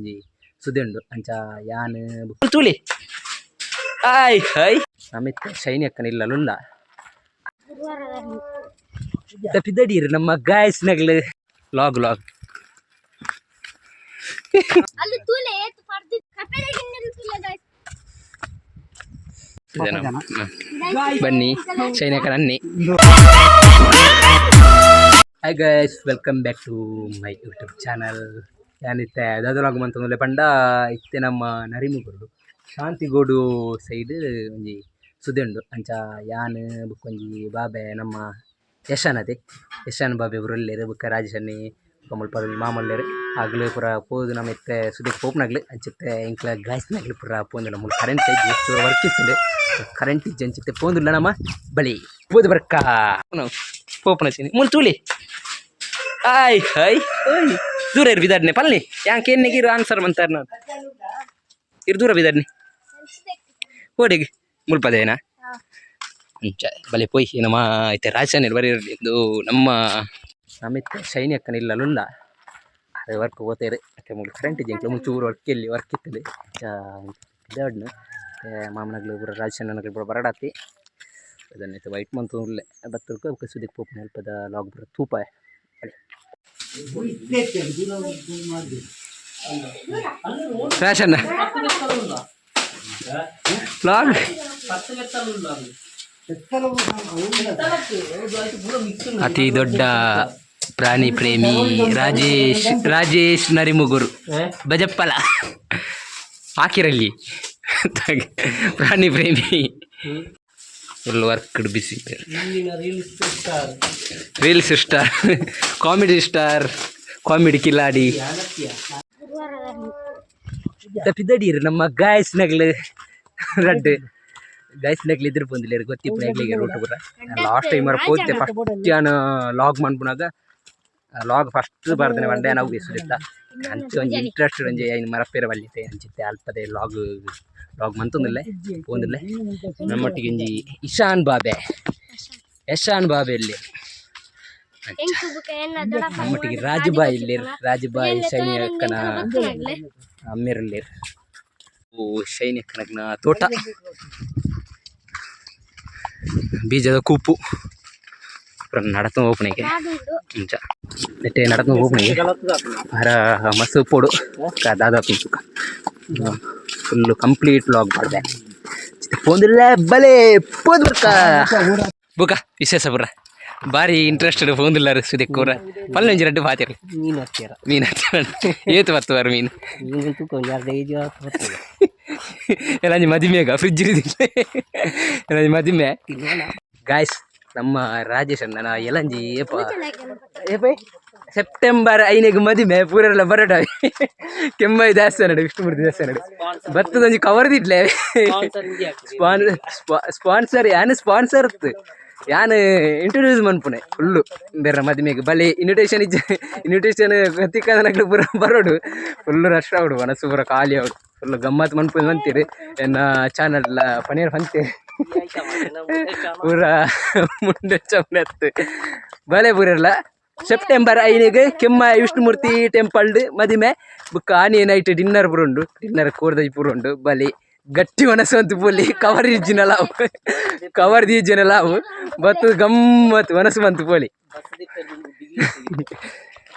ಒಂಜಿ ಸುದ್ದಿ ಉಂಡು ಅಂಚ ಯಾನ್ ತೂಲಿ ಆಯ್ ಹೈ ನಮಿತ್ ಶೈನಿ ಅಕ್ಕನ ಇಲ್ಲ ಲುಲ್ಲ ಪಿದಡೀರ್ ನಮ್ಮ ಗಾಯಸ್ ನಗ್ಲು ಲಾಗ್ ಲಾಗ್ ಅಲ್ಲಿ ತೂಲೆ ಏತ್ ಪರ್ದಿ ಕಪೆಲೆಗಿನ್ನೆಲ್ಲ ತೂಲೆ ಗಾಯ್ಸ್ ಬನ್ನಿ ಶೈನಿ ಅಕ್ಕನ ಅನ್ನಿ hi guys welcome back to my YouTube channel ಯಾನಿತ್ತೆ ದಾದಲಾಗ್ ಮಂತೊಂದುಲ್ಲೆ ಪಂಡ ಇತ್ತೆ ನಮ್ಮ ನರಿಮುಗುಡು ಶಾಂತಿಗೋಡು ಸೈಡ್ ಒಂಜಿ ಸುದ್ದಿ ಉಂಡು ಅಂಚ ಯಾನ್ ಬುಕ್ ಒಂಜಿ ಬಾಬೆ ನಮ್ಮ ಯಶಾನತೆ ಯಶಾನ್ ಬಾಬೆ ಬುರಲ್ಲೇರು ಬುಕ್ಕ ರಾಜೇಶನ್ನಿ, ಬೊಕ್ಕ ಮುಲ್ಪ ಮಾಮಲ್ಲೇರು. ಆಗ್ಲು ಪೂರ ಪೋದು ನಮ್ಮ ಇತ್ತೆ ಸುದ್ದಿ ಪೋಪ್ನಾಗ್ಲು, ಅಂಚಿತ್ತೆ ಇಂಕ್ಲ ಗಾಯ್ಸ್ನಾಗ್ಲು ಪೂರ ಪೋಂದಿಲ್ಲ ಮುಲ್ ಕರೆಂಟ್ ಐತಿ ವರ್ಕ್ ಇತ್ತದೆ ಕರೆಂಟ್ ಇಜ್ಜಿ ಅಂಚಿತ್ತೆ ಪೋಂದಿಲ್ಲ ನಮ್ಮ ಬಳಿ. ಪೋದು ಬರ್ಕ. ಪೋಪುನ ಸೀನಿ. ಮುಲ್ ತೂಲಿ ಆಯ್ ಹಾಯ್ ಓಯ್ ದೂರ ಇರು ಪಲ್ಲಿ ಯಾಕೆ ಯಾಂಕೆ ಎನ್ನಿಗಿರು ಆನ್ಸರ್ ಮಂತಾರ ನಾನು ಇರು ದೂರ ಬಿದಾಡ್ನೆ ಓಡಿಗೆ ಮುಲ್ಪದೇನಾ ಅಂಚ ಬಲೆ ಪೋಯ್ ನಮ್ಮ ಐತೆ ರಾಜನ ಬರೀ ಇದು ನಮ್ಮ ನಮಿತ್ ಶೈನಿ ಅಕ್ಕನ ಇಲ್ಲ ಲುಲ್ಲ. ಅದೇ ವರ್ಕ್ ಓದ್ತಾರೆ ಅಕ್ಕ ಮುಗಿ ಕರೆಂಟ್ ಇದೆ ಮುಂಚೆ ಊರು ವರ್ಕ್ ಇಲ್ಲಿ ವರ್ಕ್ ಇತ್ತದೆ ಇದಾಡ್ನು ಮಾಮನಗ್ಳು ಇಬ್ಬರು ರಾಜಶಾನಗ್ಲು ಇಬ್ಬರು ಬರಡಾತಿ. ಅದನ್ನೈತೆ ವೈಟ್ ಮಂತ್ ಉಳ್ಳೆ ಬತ್ತರ್ಕ ಸುದಿಕ್ ಪೋಪ್ನ ನೆಲ್ಪದ ಲಾಗ್ ಬರೋ ತೂಪ. ಫ್ಯಾಷನ್ ಅತಿ ದೊಡ್ಡ ಪ್ರಾಣಿ ಪ್ರೇಮಿ ರಾಜೇಶ್ ರಾಜೇಶ್ ನರಿಮುಗುರು. ಬಜಪ್ಪಲ ಹಾಕಿರಲ್ಲಿ. ಪ್ರಾಣಿ ಪ್ರೇಮಿ. full work busy reels star comedy star comedy Kiladi ಪಿದಡೀರ್ ನಮ್ಮ ಗಾಯಸ್ನಗ್ಲು ರಡ್ಡ್ ಗಾಯಸ್ನಗ್ಲು ಇದ್ರ ಬಂದಿಲ್ಲ ಗೊತ್ತಿಪ್ಪ ಹೆಗ್ಲಿಗೆ ರೋಟ್ ಪೂರ ಲಾಸ್ಟ್ ಟೈಮ್ ಪೋತೆ ಫಸ್ಟ್ ಯಾನ್ ಲಾಗ್ ಮನ್ಪುನಾಗ ಲಾಗ್ ಫಸ್ಟ್ ಬರ್ದೇನೆ ಒಂಡೆ ನಾವು ಬೇಸುದಿತ್ತ ಅಂಚೆ ಇಂಟ್ರೆಸ್ಟ್ ಒಂಜಿ ಐನು ಮರಪೇರ ಬಲ್ಲಿತೆ ಅಂಚಿತ್ತೆ ಅಲ್ಪದೆ ಲಾಗ್ ಲಾಗ್ ಮಂತೊಂದಿಲ್ಲೇ ಪೋಂದಿಲ್ಲ ನಮ್ಮೊಟ್ಟಿಗೆ ಒಂಜಿ ಇಶಾನ್ ಬಾಬೆ. ಯಶಾನ್ ಬಾಬೆ ಇಲ್ಲಿ ನಮ್ಮೊಟ್ಟಿಗೆ ರಾಜುಬಾಯಿ ಇಲ್ಲಿ ರಾಜುಬಾಯಿ ಶೈನಿ ಅಕ್ಕನ ಅಮ್ಮಿರಲ್ಲಿ ಓ ಶೈನಿ ಅಕ್ಕನ ತೋಟ. ಬೀಜದ ಕೂಪು. ಪುರ ನಡತ ಓಪನಿಗೆ ಕಾದುಂಡು ಇಂಚ ನೆಟ್ಟೆ ನಡತ ಓಪನಿಗೆ ಹರ ಮಸ್ಸು ಪೋಡು. ಕ ದಾದಾ ತುಕ ಫುಲ್ಲು ಕಂಪ್ಲೀಟ್ ಲಾಗ್ ಮಾಡಿದೆ. ಪೋಂದಿಲ್ಲ ಬಲೆ ಪೋದ್ ಬುಕ ವಿಶೇಷ ಪುರ ಭಾರಿ ಇಂಟ್ರೆಸ್ಟೆಡ್ ಪೋಂದಿಲ್ಲ ಸುದೀಕ್ ಪೂರ ಪಲ್ಲೆ ಒಂಜಿ ರಡ್ಡು ಪಾತಿರ್ಲಿ ಮೀನು ಹತ್ತಿರ ಮೀನು ಹತ್ತಿರ. ಏತು ಬರ್ತವಾರ ಮೀನು. ಮೀನು ತೂಕ ಒಂದು ಎಲ್ಲ ಮದಿಮೆಗ ಫ್ರಿಜ್ ಇರಿದಿಲ್ಲ ಎಲ್ಲ ಮದಿಮೆ ಗಾಯ್ಸ್ ನಮ್ಮ ರಾಜೇಶ್ ಅಣ್ಣ ನಾ ಎಲಂಜಿ ಏಪ ಏಪೈ ಸೆಪ್ಟೆಂಬರ್ ಐನಿಗೆ ಮದುವೆ ಪೂರೆಲ್ಲ ಬರಡ ಕೆಮ್ಮೈ ದೇವಸ್ಥಾನ ನಡು ವಿಷ್ಣುಮೂರ್ತಿ ದೇವಸ್ಥಾನ ನಡು. ಬತ್ತದೊಂಜಿ ಕವರ್ದಿಡ್ಲೆ ಸ್ಪಾನ್ ಸ್ಪಾನ್ಸರ್ ಯಾನು ಸ್ಪಾನ್ಸರ್ ಯಾನು ಯಾನ್ ಇಂಟ್ರೊಡ್ಯೂಸ್ ಮನ್ಪುನೆ ಫುಲ್ಲು ಬೇರೆ ಮದುವೆಗೆ ಬಲೆ ಇನ್ವಿಟೇಷನ್ ಇಜ್ಜ ಇನ್ವಿಟೇಷನ್ ಗತಿಕಾದನಕ್ಲು ಪೂರ ಬರೋಡು. ಫುಲ್ಲು ರಶ್ ಆವಡು ಮನಸ್ಸು ಪೂರ ಖಾಲಿ ಆವಡು ಫುಲ್ಲು ಗಮ್ಮತ್ ಮನ್ಪುನೆ ಅಂತೀರಿ. ಎನ್ನ ಚಾನಲ್ ಪನೀರ್ ಬಂತೀರಿ ಪೂರ ಮುಂದೆ ಚಮ್ನತ್ತು ಬಲೆ ಪೂರಲ್ಲ ಸೆಪ್ಟೆಂಬರ್ ಐನಿಗೆ ಕೆಮ್ಮ ವಿಷ್ಣುಮೂರ್ತಿ ಟೆಂಪಲ್ಡ್ ಮದಿಮೆ. ಬುಕ್ಕ ಆನಿ ನೈಟ್ ಡಿನ್ನರ್ ಪೂರ ಉಂಡು ಡಿನ್ನರ್ ಕೋರ್ದೈ ಪೂರ ಉಂಡು ಬಲಿ ಗಟ್ಟಿ ಮನಸ್ಸು ಅಂತ ಪೂಲಿ ಕವರ್ ಇಜ್ಜಿನಲ್ಲ ಅವು ಕವರ್ ದೀಜಿನಲ್ಲ ಅವು ಬತ್ತು ಗಮ್ಮತ್ ಮನಸ್ಸು ಬಂತು ಪೋಲಿ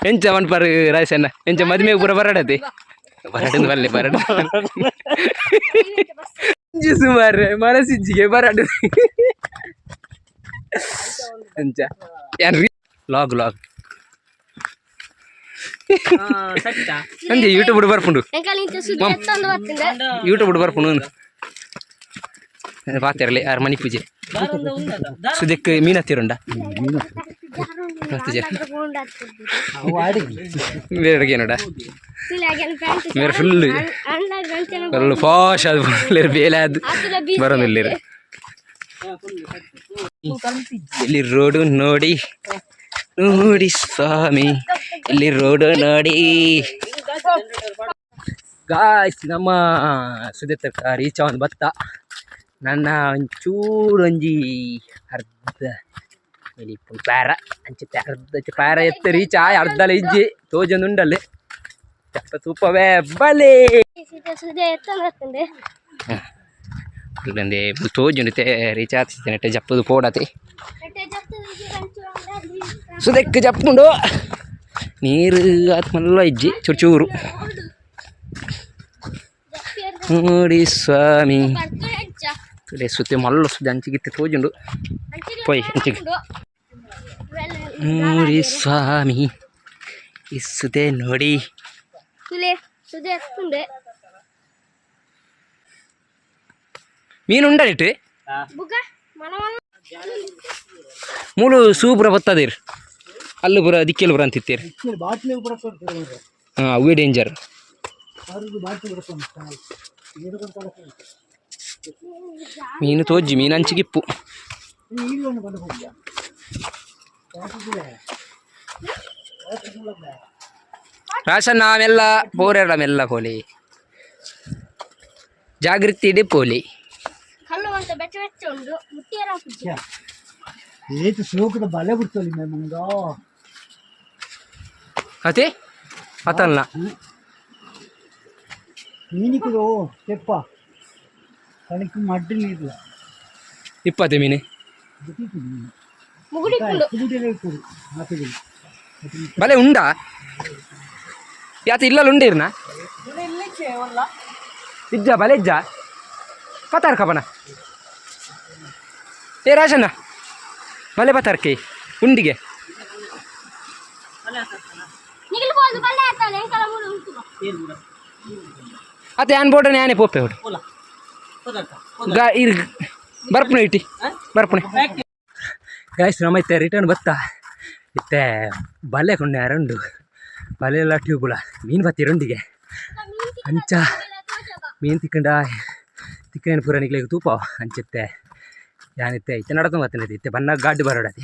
ಎಂಚ ಮನ್ಪರ್ ರಾಯಸಣ್ಣ ಎಂಚ ಮದಿಮೆ ಪುರ ಬರಡತಿ. ಬರಡದು ಬಲ್ಲೆ ಬರಡು. ಇಂಜಿ ಸುಮಾರು ಮನಸ್ಸಿಜ್ಜಿಗೆ ಬರಡು. ಯಾನ್ ಲಾಗ್ ಲಾಗ್ ಅಂದೆ ಯೂಟ್ಯೂಬ್ ಬರ್ಪುಂಡು. ಯೂಟ್ಯೂಬ್ ಬರ್ಪುಂಡು. ಪಾತಿರಲಿ ಯಾರು ಮಣಿ ಪೂಜೆ ಸುದಕ್ಕೆ ಮೀನು ಹತ್ತಿರುಂಡ ಅವು ಅಡಿಗೆ ಬೇರೆ ಫುಲ್ ಫುಲ್ ಫಾಶ್ ಅದು ಬೇಲೆ ಅದು ಬರೋದಿಲ್ಲ ಇಲ್ಲಿ ರೋಡು ನೋಡಿ ನೋಡಿ ಸ್ವಾಮಿ. ಇಲ್ಲಿ ರೋಡು ನೋಡಿ. ಗಾಯ್ಸ್ ನಮ್ಮ ಸುದೀಪ್ ರೀಚ ಒಂದು ಭತ್ತ. ನನ್ನ ಒಂಚೂರು ಒಂಜಿ ಅರ್ಧ ಇಲ್ಲಿ ಪ್ಯಾರ ಅಂಚಿತ್ತೆ ಅರ್ಧ ಪ್ಯಾರ ಎತ್ತ ರೀಚ್ ಆಯ್ ಅರ್ಧಲ ಇಜ್ಜಿ ತೋಜೊಂದು ಉಂಡಲ್ಲಿ ಚಪ್ಪ ತೂಪವೇ ಬಲೆ. ಸುದೆ ಸುದೆ ಎತ್ತಂದ್ರೆ ಇಲ್ಲಂದೆ ತೋಜುಂಡಿತೆ ರೀಚಾರ್ಜ್ ನೆಟ್ಟೆ ಜಪ್ಪದು ಪೋಡತೆ ಕಟ್ಟೆ ಜಾಸ್ತಿ ಹಂಚು ಅಲ್ಲಿ ಸುದಕ್ಕೆ ಜಪ್ಪುಂಡು. ನೀರು ಆತ್ ಮಲ್ಲ ಇಜ್ಜಿ ಚೂರು ಚೂರು ನೋಡಿ ಸ್ವಾಮಿ. ತುಡೆ ಸುತ್ತೆ ಮಲ್ಲ ಸುದ್ದಿ ಅಂಚಿಗಿತ್ತೆ ತೋಜುಂಡು ಪೊಯ್ ಅಂಚಿಗೆ ನೋಡಿ ಸ್ವಾಮಿ ಇಸುದೆ ನೋಡಿ ಮೀನು ಉಂಡಲಿಟ್ಟು ಮೂಲು ಸೂಪುರ ಬತ್ತದಿರ್ ಅಲ್ಲು ಬರ ದಿಕ್ಕೆಲ್ಲಿ ಬರ ಅಂತಿತ್ತೀರಿ ಹಾಂ ಅವೇ ಡೇಂಜರ್ ಮೀನು ತೋಜಿ ಮೀನು ಹಂಚಿಗಿಪ್ಪು ರಾಶನ್ ನಾವೆಲ್ಲ ಬೋರೆಲ್ಲ ಮೆಲ್ಲ ಪೋಲಿ ಜಾಗೃತಿ ಇದೆ ಪೋಲಿ ಸೋಕದ ಬಲೆ ಬಿಡ್ತಲ್ಲಿ ನಮ್ಗ ಅತೆ? ಅತಲ್ಲ. ಮೀನಿಕರು ತೆಪ್ಪ. ಕಣಕ್ಕೆ ಮಡ್ಡು ನೀರಿಲ್ಲ ಇಪ್ಪತ್ತು ಮೀನು. ಮುಗುಡಿ ಕುಂಡು. ಕುಡಿಯಲೇ ಕೊಡು ಮಾತಿಗೆ. ಬಲೆ ಉಂಡಾ? ಯಾತ ಇಲ್ಲಲ್ಲ ಉಂಡಿರ್ನ ಇಜ್ಜ ಬಲೆ ಇಜ್ಜ? ಪತಾರ್ಕ ಕಬನ ಏ ರಾಜಣ್ಣ. ಬಲೆ ಪತಾರ್ಕೆ ಉಂಡಿಗೆ. ಅತ್ತೆ ಆನ್ ಬೋರ್ಡ್ ಆನೆ ಪೋಪೆ ಹೊಡು. ಗಾ ಇರ್ ಬರ್ಪುಣ ಇಟ್ಟಿ. ಬರ್ಪುಣೆ ಗಾಯ್ಸ್ ನಮ್ಮೈತೆ ರಿಟರ್ನ್ ಬತ್ತಾ? ಇತ್ತೆ ಬಲೆ ಕೊಂಡೆ ಅರಂಡು. ಬಲೆ ಎಲ್ಲ ಟ್ಯೂಬುಳ ಮೀನು ಬತ್ತಿ ರಂಡಿಗೆ ಅಂಚ. ಮೀನು ತಿಕ್ಕಂಡ. ತಿಕ್ಕೇನು ಪೂರ ನಿಗ್ಲಿಗೆ ತೂಪ. ಅಂಚತ್ತೆ. ಯಾನಿತ್ತೆ ಇತ್ತೆ ನಡತ ಬತ್ತನೆ ಇತ್ತೆ ಬನ್ನ ಗಾಡಿ ಬರೋಡತಿ.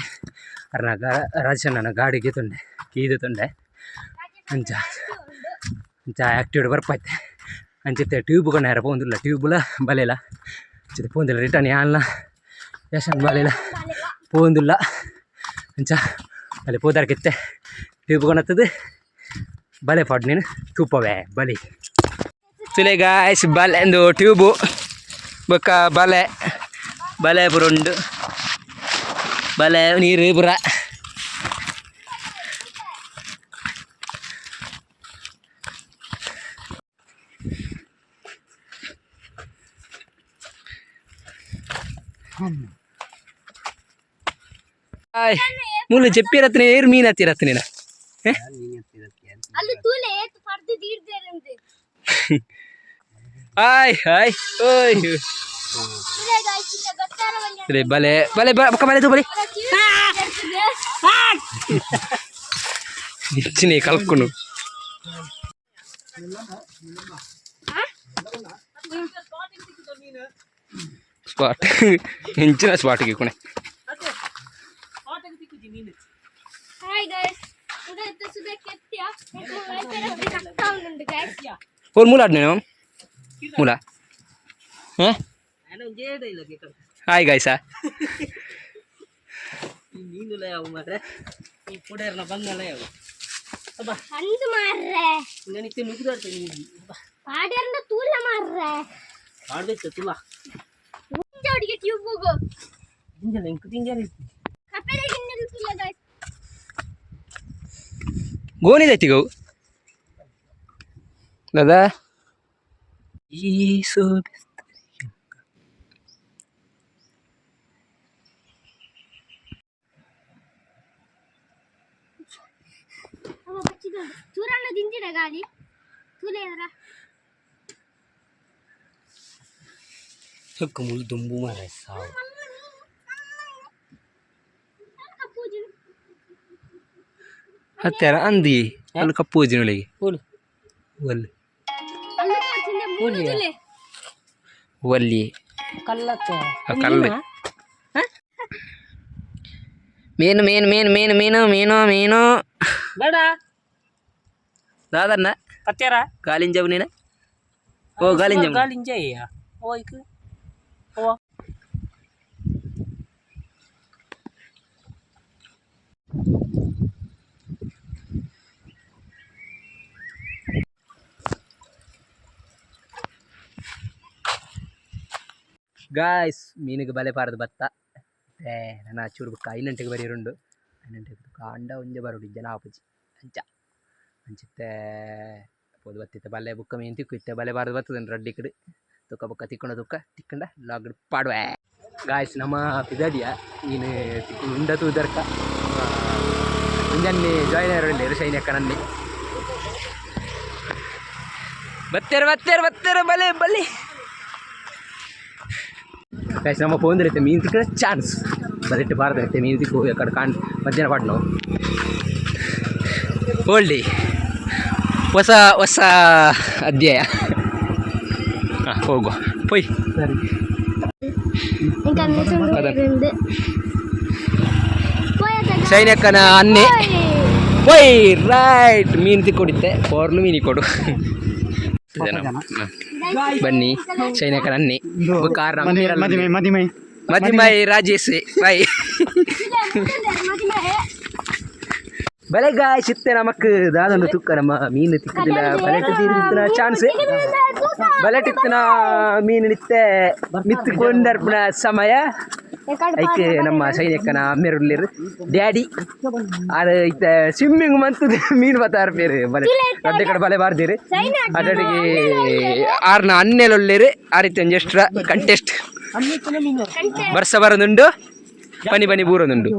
ಅರ್ನ ಗಾ ರಾಜಣ್ಣನ ಗಾಡಿ ತುಂಡೆ ಕೀದು ತುಂಡೆ. ಅಂಚ. ಅಂಚ ಆ್ಯಕ್ಟಿವ್ ಬರ್ಪೈತೆ ಅಂಚಿತ್ತೆ ಟ್ಯೂಬ್ ಕೊಂಡ ಪೋಂದಿಲ್ಲ ಟ್ಯೂಬ್ಲ ಬಲೆಲ ಅಂಚಿತ್ತೆ ಪೋಂದಿಲ್ಲ ರಿಟರ್ನ್ ಯಾನ್ಲ ಯಶನ್ ಬಲೆಲ ಪೋಂದಿಲ್ಲ ಅಂಚ, ಅಲ್ಲಿ ಪೋದಾರ್ಕಿತ್ತೆ ಟ್ಯೂಬ್ ಕೊಣತ್ತದು ಬಲೆ ಪಾಡ್ ನೀನು. ತೂಪವೇ, ಬಲಿ. ತುಲೆ ಗಾಯ್ಸ್ ಬಲೆ ಎಂದು ಟ್ಯೂಬು ಬೊಕ್ಕ ಬಲೆ. ಬಲೆ ಪುರುಂಡು. ಬಲೆ ನೀರು ಪುರ. ಮುಳ್ಳು ಜಪ್ಪಿರತ್ನೆ ಏರು ಮೀನ್ ಹತ್ತಿರತ್ನೇನ ಹಾಯ್ ಹಾಯ್ ಓಯ್ ರೇ ಬಲೆ ಬಲೆ ಪಕ್ಕ ಬಲೆ ಬಲೆ ఇచ్చినే కలుపుకును ಸ್ಪಾಟ್. ಹೆಂಚಿನ ಸ್ಪಾಟ್ಗೆ ಕೊನೆ ಹಾಯ್ ಗಾಯ್ಸ್ ಸುದೆ ಎತ್ತು ಸುದೆ ಕೆತ್ತಿಯ? ಕಟ್ಟ ಉಂಟು ಗಾಯ್ಸ್ ಓರ್ ಮೂಲ ಆಡ್ನೆ ಮೂಲ? ಹಾಂ? ಹಾಯ್ ಗಾಯ್ಸ ಅಂದು ಮಾರ್ರೆ. ಪಾಡ್ಯರ್ನ ತೂಲ ಮಾರ್ರೆ. ಜೋಡಿಗೆ ಟ್ಯೂಬ್ ಹೋಗು ಕಪ್ಪೆಲೆ ಗಿಣ್ಣೆಲ್ ತುಲ್ಲ ಗಾಯ್ಸ್ ಗೋಣಿ ದೈತಿ ಗೌ ದಾದಾ ಈ ಸೋ ಅವ ಬಚ್ಚಿದ ಚೂರಣ್ಣ ದಿಂಜಿಡ ಗಾಳಿ ತೂಲೆ ಅದರ ಹೊಕ್ಕ ಮುಳು ದುಂಬು ಮಾರ ಸಾವು ಪೂಜೆ ಹತ್ತಾರ ಅಂದಿ ಅಲ್ಲಿ ಕಪ್ಪು ಒಳಗೆ ಒಲ್ಲು ಅಲ್ಲ ಪೂಜಿಂದ ಮೂರು ತುಲೆ ಒಲ್ಲಿ ಕಲ್ಲತ್ತ ಆ ಕಲ್ಲು ಮೀನು ಮೀನು ಮೀನು ಮೀನು ಮೀನು ಮೀನು ಮೀನು ಬೇಡ ದಾದನ್ನ ಕತ್ಯಾರ ಗಾಲಿಂಜವು ನೀನು ಓ ಗಾಲಿಂಜವು ಗಾಳಿಂಜಯ್ಯ ಓಯ್ಕು ಓ ಗಾಯ್ಸ್ ಮೀನಿಗೆ ಬಲೆ ಪಾರದು ಬತ್ತ ಏ ನನ್ನ ಚೂರು ಬುಕ್ಕ ಐನಂಟಿಗೆ ಬರೀರುಂಡು ಐನಂಟಿಗೆ ಕಾಂಡ ಒಂಜೆ ಬರೋಡು ಜನ ಆಪುಜಿ ಅಂಚ ಅಂಚಿತ್ತೆ ಪೋದು ಬತ್ತಿತ್ತ ಬಲೆ ಬುಕ್ಕ ಮೀನು ತಿಕ್ಕು ಇತ್ತೆ ಬಲೆ ಬಾರದು ಬರ್ತದೆ ರಡ್ಡಿ ಕಡೆ ತುಕ್ಕ ಬುಕ್ಕ ತಿಕ್ಕೊಂಡ ತುಕ್ಕ ತಿಕ್ಕಂಡ ಲಾಗ್ ಪಾಡುವೆ ಗಾಯ್ಸ್ ನಮ್ಮ ಪಿದಾಡಿಯ ನೀನು ಉಂಡ ತೂದರ್ಕ ಮುಂಜಾನೆ ಜಾಯ್ನ್ ಆಗಿರಲಿ ಶೈನಿ ಅಕ್ಕನಲ್ಲಿ ಬತ್ತೇರ ಬತ್ತೇರ ಬತ್ತೇರ ಬಲೆ ಬಲೆ ಕ್ಯಾಶ್ ನಮ್ಮ ಫೋನ್ ಇರುತ್ತೆ ಮೀನು ತಿಕ್ಕೋ ಚಾನ್ಸ್ ಬರಿಟ್ಟು ಬಾರ್ದು ಇರುತ್ತೆ ಮೀನು ತಿಕ್ಕು ಹೋಗಿ ಕಡೆ ಕಾಣ್ ಮಧ್ಯಾಹ್ನ ಪಾಟ್ ನಾವು ಓಲ್ಡಿ ಹೊಸ ಹೊಸ ಅಧ್ಯಾಯ. ಹಾಂ ಹೋಗುವ ಪೊಯ್. ಸರಿ. ಶೈನಕ್ಕನ ಅನ್ನೆ. ಪೊಯ್. ರೈಟ್ ಮೀನು ತಿಕ್ಕೊಂಡಿತ್ತೆ ಪೋರ್ನು ಮೀನಿಗೆ ಕೊಡು. ಜನ. ಬನ್ನಿ. ಶೈನಕ್ಕನ ಅನ್ನೆ ಕಾರಣ ಮದಿಮೆ ಮದಿಮೆ ಮದಿಮೈ. ರಾಜೇಶ್. ಬಾಯ್ ಬಲೆ ಗಾಯ ಸಿತ್ತೆ ನಮಕ್ ದಾದೊಂದು ತುಕ್ಕ ನಮ್ಮ ಮೀನು ತಿಕ್ಕದಿಲ್ಲ ಬಲೆ ತೀರ್ದಿತ್ತಿನ ಚಾನ್ಸ್ ಬಲೆ ಟಿತ್ತಿನ ಮೀನು ನಿತ್ತೆ ಮಿತ್ತುಕೊಂಡರ್ಪಣ ಸಮಯ. ಐಕೆ ನಮ್ಮ ಸೈನಿಕನ ಅಮ್ಮೆರುಲ್ಲಿರು ಡ್ಯಾಡಿ. ಅದು ಇತ್ತ ಸ್ವಿಮ್ಮಿಂಗ್ ಮಂತದ ಮೀನು ಬತ್ತಾರ ಪೇರು ಬಲೆ ಅದೇ ಕಡೆ ಬಲೆ ಬಾರ್ದಿರಿ. ಅಡ್ಡಿಗೆ ಆರ್ನ ಹನ್ನೆಲೊಳ್ಳಿರು ಆ ರೀತಿ ಒಂದು ಎಕ್ಸ್ಟ್ರಾ ಕಂಟೆಸ್ಟ್ ಬರ್ಸ ಬರೋದುಂಡು ಬನಿ ಬನಿ ಬೂರೋದುಂಡು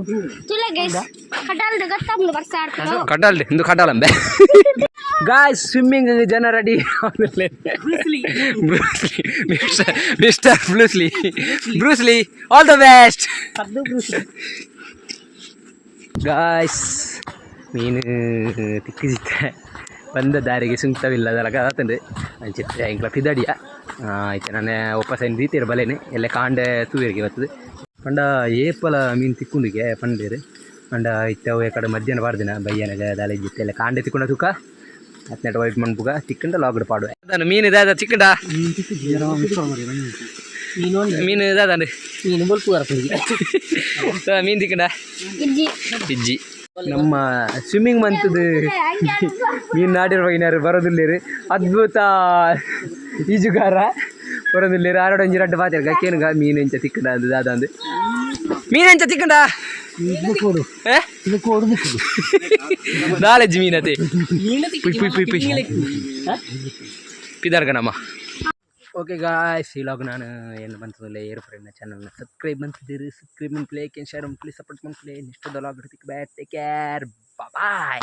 ಕಡಲ್ರಿ ಇಂದು ಕಡಲಂಬೆ ಗಾಯ್ ಸ್ವಿಮ್ಮಿಂಗ್ ಜನ ready mister Bruce Lee Bruce Lee all the best guys ಮೀನು ತಿಕ್ಕಿಸಿತ್ತೆ ಬಂದ ದಾರಿಗೆ ಸುಂಕ್ತವಿಲ್ಲ ಅದರ ಕಾತಂಡು ಅಂಚಿತ್ತೆ ಇಂಕ್ಲ ಪಿದಾಡಿಯ ಆಯ್ತು ನಾನು ವಾಪಸ್ ಏನು ರೀತಿ ಬಲೆನೆ. ಎಲ್ಲ ಕಾಂಡೆ ತೂರಿಗೆ ಬರ್ತದೆ. ಪಂಡ ಏಪಲ ಮೀನು ತಿಕ್ಕೊಂಡಿಗೆ ಪಂಡೇರು ಪಂಡ ಇತ್ತವು ಕಡೆ ಮಧ್ಯಾಹ್ನ ಬಾರ್ದಿನ ಬೈಯನಗ ದಾಳಿ ಜಿತ್ತೆ ಎಲ್ಲ ಕಾಂಡೆ ತಿಕ್ಕೊಂಡ ತೂಕ? ಹತ್ನೆಟ್ ವೈಟ್ ಮಣ್ಪುಗ ತಿಕ್ಕಂಡ ಲಾಗ್ಡ್ ಪಾಡುವೆ. ಅದನ್ನು ಮೀನು ಇದಾದ ಚಿಕ್ಕಂಡ ಮೀನು ಇದಾದ ಮೀನು ಬಲ್ಪು ಮೀನು ತಿಕ್ಕಂಡ? ಇಜ್ಜಿ. ನಮ್ಮ ಸ್ವಿಮ್ಮಿಂಗ್ ಮಂತದ್ದು ಮೀನು ನಾಡಿರುವ ಏನಾರು ಬರೋದಿಲ್ಲ ಅದ್ಭುತ ಈಜುಗಾರ ಬರೋದಿಲ್ಲ ಆರೋಡ ಒಂಜಿ ಬಾತಿರ್ಗ ಕೇನುಗ ಮೀನು ಎಂಚ ತಿಕ್ಕಂಡ ಅದು ದಾದ ಅಂದು ಮೀನು ಎಂಚ ತಿಕ್ಕಂಡ? ನಾಲೆಜ್ ಮೀನತೆ ಪಿದಾರ್ ಪುಯ್ ಪುಯ್ ಪುಯ್ ಪಿದಾರ್ಗ ನಮ್ಮ ಓಕೆ ಗಾಯ್ಸ್ ಈ ಲಾಗ್ ನಾನು ಏನು ಬಂತದಲ್ಲೇ ಏರ್ ಫ್ರೆಂಡ್ನ ಚಾನಲ್ನ ಸಬ್ಸ್ಕ್ರೈಬ್ ಬಂತಿದ್ದೀರಿ. ಸಬ್ಸ್ಕ್ರೈಬ್ ಮಾಡಿ play can share please support month play next log bat take care bye